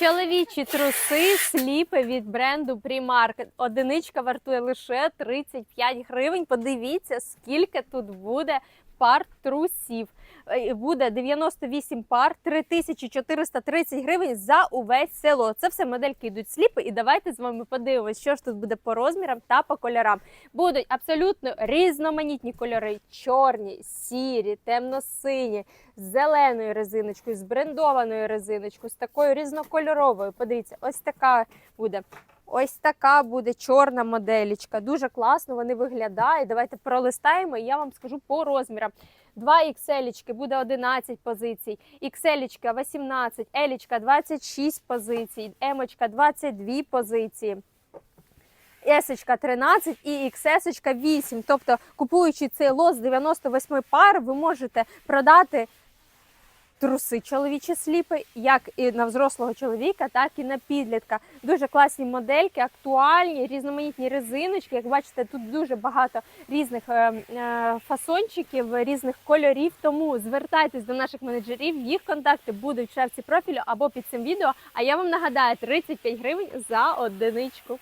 Чоловічі труси сліпи від бренду Primark. Одиничка вартує лише 35 гривень. Подивіться, скільки тут буде пар трусів. Е, Буде 98 пар, 3430 гривень за увесь село. Це все модельки йдуть сліпи. І давайте з вами подивимось, що ж тут буде по розмірам та по кольорам. Будуть абсолютно різноманітні кольори: чорні, сірі, темно-сині, з зеленою резиночкою, з брендованою резиночкою, з такою різнокольоровою. Подивіться, ось така буде. Ось така буде чорна моделічка. Дуже класно вони виглядають. Давайте пролистаємо, і я вам скажу по розмірам. 2 XL буде 11 позицій, XL 18, L 26 позицій, M 22 позиції. S 13 і XS 8. Тобто, купуючи цей лот з 98 пар, ви можете продати труси чоловічі сліпи, як і на взрослого чоловіка, так і на підлітка. Дуже класні модельки, актуальні, різноманітні резиночки. Як бачите, тут дуже багато різних е, е, фасончиків, різних кольорів. Тому звертайтесь до наших менеджерів. Їх контакти будуть в шапці профілю або під цим відео. А я вам нагадаю 35 гривень за одиничку.